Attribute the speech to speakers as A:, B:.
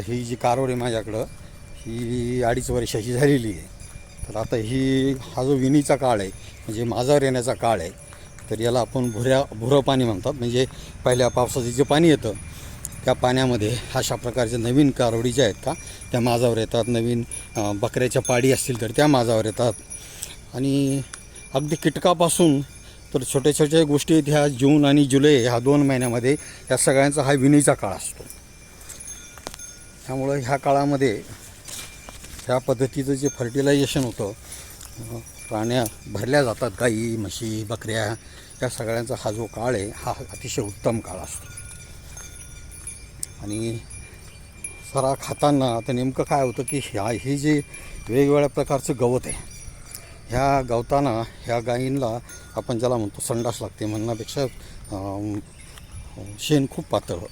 A: आता ही जी कारवड आहे माझ्याकडं ही अडीच वर्षाची झालेली आहे. तर आता ही हा जो विणीचा काळ आहे म्हणजे माझावर येण्याचा काळ आहे तर याला आपण भुऱ्या भुरं पाणी म्हणतात. म्हणजे पहिल्या पावसाचं जे पाणी येतं त्या पाण्यामध्ये अशा प्रकारचे नवीन कारवडी ज्या आहेत का त्या माझावर येतात. नवीन बकऱ्याच्या पाडी असतील तर त्या माझावर येतात. आणि अगदी कीटकापासून तर छोट्या छोट्या गोष्टी आहेत. ह्या जून आणि जुलै ह्या दोन महिन्यामध्ये या सगळ्यांचा हा विणीचा काळ असतो. त्यामुळं ह्या काळामध्ये ह्या पद्धतीचं जे फर्टिलायझेशन होतं प्राण्या भरल्या जातात गाई म्हशी बकऱ्या या सगळ्यांचा हा जो काळ आहे हा अतिशय उत्तम काळ असतो. आणि सरा खाताना आता नेमकं काय होतं की ह्या हे जे वेगवेगळ्या प्रकारचं गवत आहे ह्या गवताना ह्या गायींना आपण ज्याला म्हणतो संडास लागते म्हणण्यापेक्षा शेण खूप पातळ